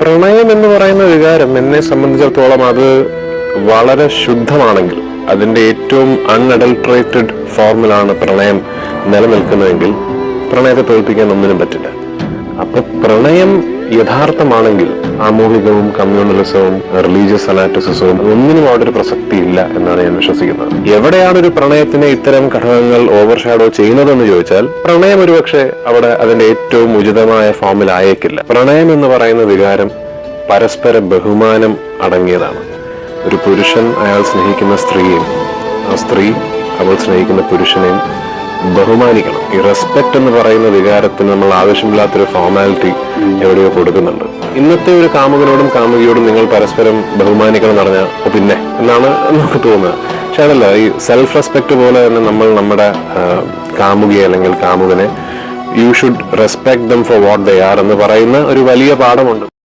പ്രണയം എന്ന് പറയുന്ന വികാരം എന്നെ സംബന്ധിച്ചിടത്തോളം അത് വളരെ ശുദ്ധമാണെങ്കിൽ അതിന്റെ ഏറ്റവും അൺഅഡൾട്രേറ്റഡ് ഫോർമിലാണ് പ്രണയം നിലനിൽക്കുന്നതെങ്കിൽ പ്രണയത്തെ തോൽപ്പിക്കാൻ ഒന്നിനും പറ്റില്ല. അപ്പൊ പ്രണയം യഥാർത്ഥമാണെങ്കിൽ സാമൂഹികവും കമ്മ്യൂണലിസവും റിലീജിയസ് അനാറ്റിസിസവും ഒന്നിനും അവിടെ ഒരു പ്രസക്തി ഇല്ല എന്നാണ് ഞാൻ വിശ്വസിക്കുന്നത്. എവിടെയാണ് ഒരു പ്രണയത്തിനെ ഇത്തരം ഘടകങ്ങൾ ഓവർഷാഡോ ചെയ്യുന്നതെന്ന് ചോദിച്ചാൽ പ്രണയം ഒരുപക്ഷെ അവിടെ അതിന്റെ ഏറ്റവും ഉചിതമായ ഫോമിൽ ആയേക്കില്ല. പ്രണയം എന്ന് പറയുന്ന വികാരം പരസ്പര ബഹുമാനം അടങ്ങിയതാണ്. ഒരു പുരുഷൻ അയാൾ സ്നേഹിക്കുന്ന സ്ത്രീയെയും ആ സ്ത്രീ അവൾ സ്നേഹിക്കുന്ന പുരുഷനെയും ബഹുമാനിക്കണം. ഈ റെസ്പെക്ട് എന്ന് പറയുന്ന വികാരത്തിന് നമ്മൾ ആവശ്യമില്ലാത്തൊരു ഫോർമാലിറ്റി എവിടെയോ കൊടുക്കുന്നുണ്ട്. ഇന്നത്തെ ഒരു കാമുകനോടും കാമുകിയോടും നിങ്ങൾ പരസ്പരം ബഹുമാനിക്കണം എന്ന് പറഞ്ഞാൽ പിന്നെ എന്നാണ് നമുക്ക് തോന്നുന്നത് പക്ഷെ അതല്ല ഈ സെൽഫ് റെസ്പെക്ട് പോലെ തന്നെ നമ്മൾ നമ്മുടെ കാമുകിയെ അല്ലെങ്കിൽ കാമുകനെ you should respect them for what they are എന്ന് പറയുന്ന ഒരു വലിയ പാഠമുണ്ട്.